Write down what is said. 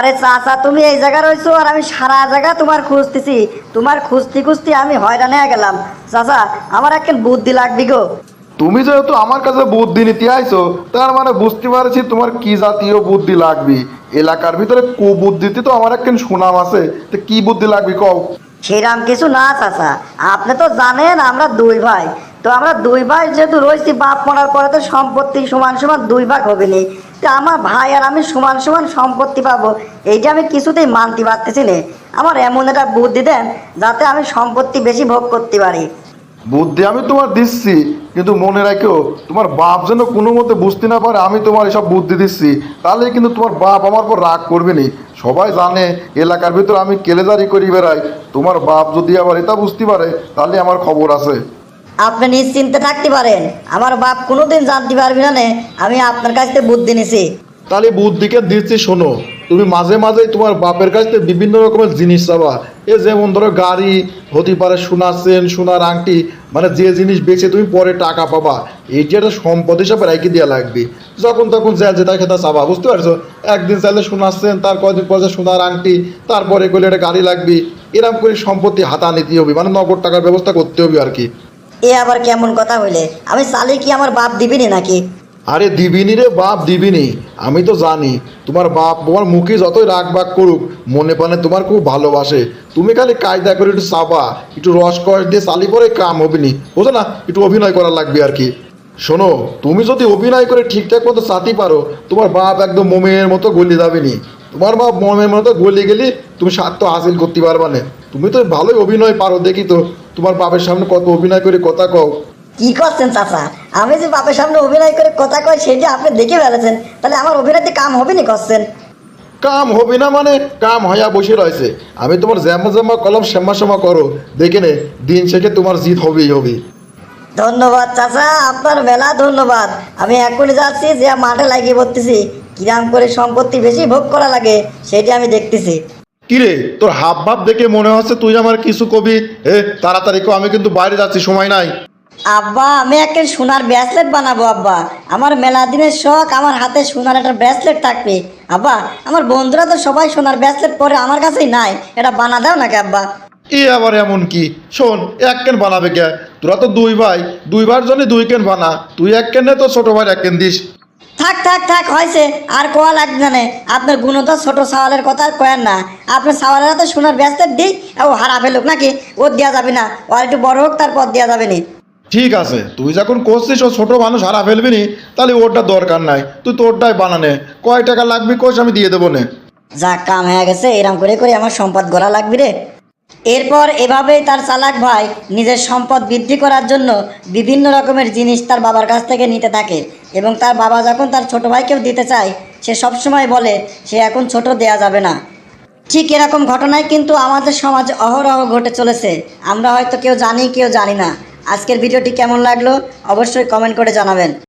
আরে চাচা তুমি এই জায়গা রয়েছো আর আমি সারা জায়গা তোমার খুঁজতেছি। তোমার খুঁজতে খুঁজতে আমি হয়রান হয়ে গেলাম। চাচা আমার একখান বুদ্ধি লাগবে গো। তুমি যেহেতু আমার কাছে বুদ্ধি নিতে আইছো তার মানে বুঝতে পারছি তোমার কি জাতীয় বুদ্ধি লাগবে। এলাকার ভিতরে কু বুদ্ধিতে তো আমার একখান সুনাম আছে তো কি বুদ্ধি লাগবে কও? সেরাম কিছু না চাচা। আপনি তো জানেন আমরা দুই ভাই। তো আমরা দুই ভাই যেহেতু রয়েছি বাপ মরার পরে তো সম্পত্তি সমান সমান দুই ভাগ হবে নি তো আমার ভাই আর আমি সমান সমান সম্পত্তি পাবো। এইটা আমি কিছুতেই মানতে পারতেছি না। আমার এমন একটা বুদ্ধি দেন যাতে আমি সম্পত্তি বেশি ভোগ করতে পারি। বুদ্ধি আমি তোমার দিচ্ছি, কিন্তু মনে রাখো তোমার বাপ যেন কোনো মতে বুঝতে না পারে আমি তোমার এসব বুদ্ধি দিচ্ছি। তাহলে কিন্তু তোমার বাপ আমার পর রাগ করবে নি। সবাই জানে, এলাকার ভিতর আমি কেলেজারি করি বেড়াই। তোমার বাপ যদি আবার এটা বুঝতে পারে, তাহলে আমার খবর আছে। আপনি নিশ্চিন্তে থাকতে পারেন। আমার বাপ কোনোদিন জানতে পারবি না আমি আপনার কাছ থেকে বুদ্ধি নিছি। তাহলে বুদ্ধিকে দিচ্ছি শোনো, তুমি মাঝে মাঝে তোমার বাপের কাছ থেকে বিভিন্ন রকমের জিনিস চাবা। এ যেমন ধরো গাড়ি, হতে পারে সোনার চেন, সোনার আংটি মানে যে জিনিস বেচে তুমি পরে টাকা পাবা, এই যে একটা সম্পদ হিসাবে রেখে দেওয়া লাগবে। যখন তখন যা যেটা খেতা চাবা, বুঝতে পারছ? একদিন চাইলে সোনার চেন, তার কয়েকদিন পরে সোনার আংটি, তারপরে করলে একটা গাড়ি লাগবে। এরকম করে সম্পত্তি হাতা নিতে হবে মানে নগদ টাকার ব্যবস্থা করতে হবে আর কি। এ আবার কেমন কথা হইলে? আমি চালি কি আমার বাপ দিবিনি নাকি? আরে দিবিনি রে, বাপ দিবিনি। আমি তো জানি, তোমার বাপ তোমার মুখে যতই রাগ বাগ করুক, মনে প্রাণে তোমার খুব ভালোবাসে। তুমি খালি কায়দা করে একটু চাবা, একটু রস কষ দিয়ে চালি পরে কাম হবে নি বুঝো না, একটু অভিনয় করা লাগবে আর কি। শোনো, তুমি যদি অভিনয় করে ঠিকঠাক মতো চাতি পারো, তোমার বাপ একদম মোমের মতো গলি যাবে নি তোমার বাপ মোমের মতো গলি গেলে তুমি স্বার্থ হাসিল করতে পারবা না। তুমি তো ভালোই অভিনয় পারো, দেখি তো। তোমার বাপের সামনে কত অভিনয় করে কথা কও? কি করছেন চাচা? আমি যে বাপের সামনে অভিনয় করে কথা কই সেটা আপনি দেখে ফেলেছেন তাহলে আমার অভিনয়তে কাম হবে নি করছেন? কাম হবে না মানে কাম হইয়া বসে রয়েছে। আমি তোমার জ্যামা জ্যামা কলম শ্যামা শ্যামা করো। দেখে নে দিন শেষে তোমার জিত হবেই হবে ধন্যবাদ চাচা আপনার মেলা ধন্যবাদ। আমি এখনই যাচ্ছি যে মাঠে লাগিয়ে পড়তেছি কিরাম করে সম্পত্তি বেশি ভোগ করা লাগে সেটা আমি দেখতেছি। কিরে তোর হাব ভাব দেখে মনে হচ্ছে তুই আমার কিছু কবি? এ তাড়াতাড়ি কো আমি কিন্তু বাইরে যাচ্ছি সময় নাই। আব্বা আমি একটা সোনার ব্রেসলেট বানাবো আব্বা। আমার মেলা দিনের শখ আমার হাতে সোনার একটা ব্রেসলেট থাকবে। আব্বা আমার বন্ধুরা তো সবাই সোনার ব্রেসলেট পরে আমার কাছেই নাই। এটা বানা দাও নাকি আব্বা? এ আবার এমন কি? শোন এক কেন বানাবে কে? তোরা তো দুই ভাই দুই ভাইয়ের জন্য দুই কেন বানা। তুই এক কেন তো ছোট ভাই এক কেন দিস। থাক থাক থাক হয়েছে আর কোয়া লাগবে না। আপনার গুণতা ছোট সাওয়ালের কথা আর কয়েন না। আপনার সাওয়ালের তো শোনার ব্রেসলেট দিই ও হারা ফেলুক নাকি? ও দেওয়া যাবে না। ও আর একটু বড় হোক তারপর দেওয়া যাবে না। ঠিক আছে তুই যখন করছিস ও ছোট মানুষ হারা ফেলবি নি তাহলে ওরটা দরকার নাই। তুই তোরটাই বানানে কয় টাকা লাগবে কোষ আমি দিয়ে দেবো নে। যা কাম হয়ে গেছে এরম করে করে আমার সম্পদ গড়া লাগবে রে। এরপর এভাবেই তার চালাক ভাই নিজের সম্পদ বৃদ্ধি করার জন্য বিভিন্ন রকমের জিনিস তার বাবার কাছ থেকে নিতে থাকে এবং তার বাবা যখন তার ছোট ভাইকেও দিতে চায়, সে সবসময় বলে, সে এখন ছোট, দেয়া যাবে না। ঠিক এরকম ঘটনায় কিন্তু আমাদের সমাজে অহরহ ঘটে চলেছে। আমরা হয়তো কেউ জানি কেউ জানি না। আজকের ভিডিওটি কেমন লাগল, অবশ্যই কমেন্ট করে জানাবেন।